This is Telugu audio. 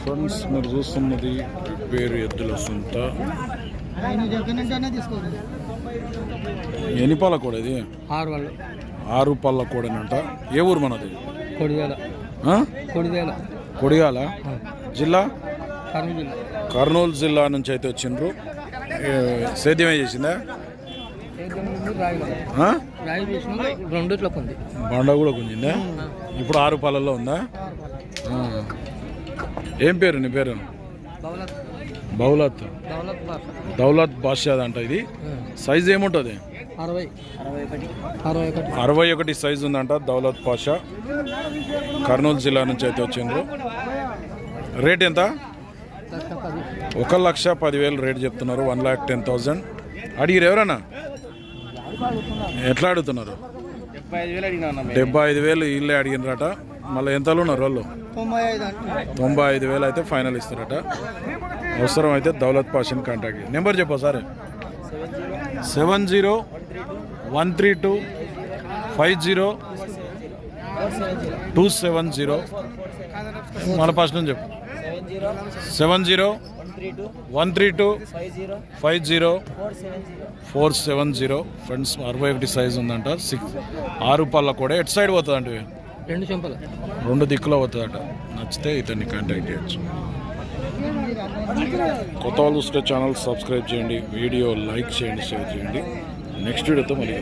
ఫ్రెండ్స్ మీరు చూస్తున్నది పేరు ఎద్దుల సొంత. ఎన్ని పాల కూడా ఇది? ఆరు వాళ్ళు. ఆరు పళ్ళ కూడనంట ఏ ఊరు మనది? కొడివేల? కొడివేల కొడియాల. జిల్లా? కర్నూలు జిల్లా. నుంచి అయితే వచ్చిండ్రు. సేద్యమే చేసిందా? ఉంది బండ కూడా గుంజిందా ఇప్పుడు ఆరు పాలల్లో ఉందా. ఏం పేరు నీ పేరు? దౌలత్ బౌలత్. దౌలత్ బాషాద్ అంట ఇది. సైజ్ ఏముంటుంది? అరవై. ఒకటి. సైజు ఉందంట దౌలత్ పాషా కర్నూలు జిల్లా నుంచి అయితే వచ్చిండ్రు. రేట్ ఎంత? లక్ష పది. ఒక లక్ష పదివేలు రేట్ చెప్తున్నారు. One lakh ten thousand. అడిగిరు ఎవరన్నా? ఎట్లా అడుగుతున్నారు? డెబ్బై ఐదు వేలు ఇల్లే అడిగినరట. మళ్ళీ ఎంతలో ఉన్నారు వాళ్ళు? తొంభై ఐదు వేలు అయితే ఫైనల్ ఇస్తారట. అవసరం అయితే దౌలత్ పాషని కాంటాక్ట్. నెంబర్ చెప్పు sir. Seven zero one three two five zero two seven zero. మన నుంచి చెప్పు. Seven zero one three two five zero five zero four seven zero four seven zero friends అరవై ఒకటి సైజ్ ఉందంట. సిక్స్ ఆరు పళ్ళ కూడా ఎటు సైడ్ పోతుంది అంటే రెండు చెంపలు. రెండు దిక్కులో పోతుందట. నచ్చితే ఇతన్ని కాంటాక్ట్ చేయొచ్చు. కొత్త వాళ్ళు చూస్తే ఛానల్ సబ్స్క్రైబ్ చేయండి. వీడియో లైక్ చేయండి షేర్ చేయండి. నెక్స్ట్ వీడియోతో మళ్ళీ